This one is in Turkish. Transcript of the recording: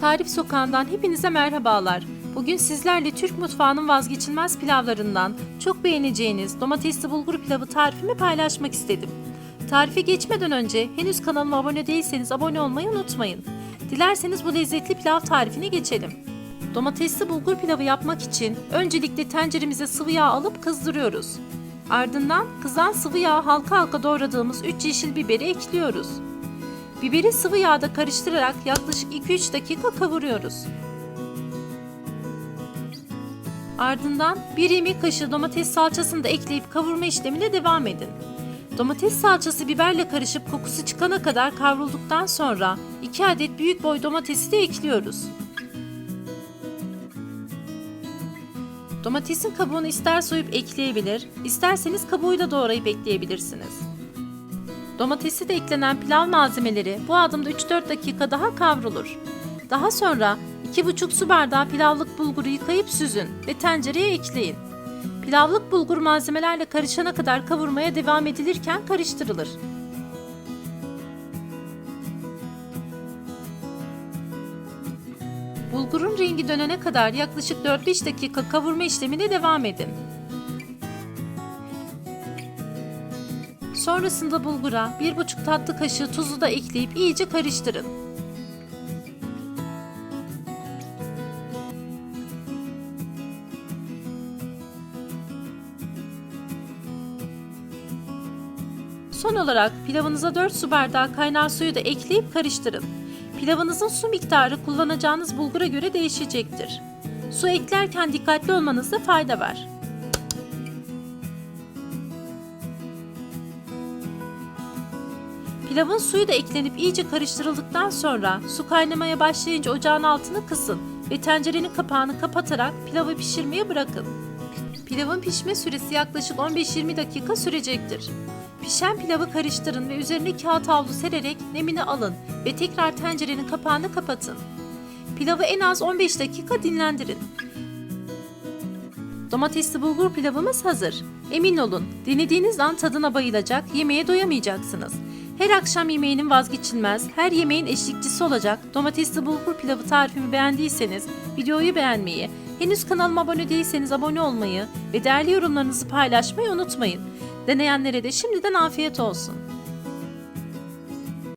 Tarif Sokağı'ndan hepinize merhabalar. Bugün sizlerle Türk mutfağının vazgeçilmez pilavlarından çok beğeneceğiniz domatesli bulgur pilavı tarifimi paylaşmak istedim. Tarife geçmeden önce henüz kanalıma abone değilseniz abone olmayı unutmayın. Dilerseniz bu lezzetli pilav tarifine geçelim. Domatesli bulgur pilavı yapmak için öncelikle tenceremize sıvı yağ alıp kızdırıyoruz. Ardından kızan sıvı yağı halka halka doğradığımız 3 yeşil biberi ekliyoruz. Biberi sıvı yağda karıştırarak yaklaşık 2-3 dakika kavuruyoruz. Ardından 1 yemek kaşığı domates salçasını da ekleyip kavurma işlemine devam edin. Domates salçası biberle karışıp kokusu çıkana kadar kavrulduktan sonra 2 adet büyük boy domatesi de ekliyoruz. Domatesin kabuğunu ister soyup ekleyebilir, isterseniz kabuğuyla doğrayıp ekleyebilirsiniz. Domatesi de eklenen pilav malzemeleri bu adımda 3-4 dakika daha kavrulur. Daha sonra 2,5 su bardağı pilavlık bulguru yıkayıp süzün ve tencereye ekleyin. Pilavlık bulgur malzemelerle karışana kadar kavurmaya devam edilirken karıştırılır. Bulgurun rengi dönene kadar yaklaşık 4-5 dakika kavurma işlemine devam edin. Sonrasında bulgura 1,5 tatlı kaşığı tuzu da ekleyip iyice karıştırın. Son olarak pilavınıza 4 su bardağı kaynar suyu da ekleyip karıştırın. Pilavınızın su miktarı kullanacağınız bulgura göre değişecektir. Su eklerken dikkatli olmanızda fayda var. Pilavın suyu da eklenip iyice karıştırıldıktan sonra su kaynamaya başlayınca ocağın altını kısın ve tencerenin kapağını kapatarak pilavı pişirmeye bırakın. Pilavın pişme süresi yaklaşık 15-20 dakika sürecektir. Pişen pilavı karıştırın ve üzerine kağıt havlu sererek nemini alın ve tekrar tencerenin kapağını kapatın. Pilavı en az 15 dakika dinlendirin. Domatesli bulgur pilavımız hazır. Emin olun, denediğiniz an tadına bayılacak, yemeğe doyamayacaksınız. Her akşam yemeğinin vazgeçilmez, her yemeğin eşlikçisi olacak domatesli bulgur pilavı tarifimi beğendiyseniz videoyu beğenmeyi, henüz kanalıma abone değilseniz abone olmayı ve değerli yorumlarınızı paylaşmayı unutmayın. Deneyenlere de şimdiden afiyet olsun.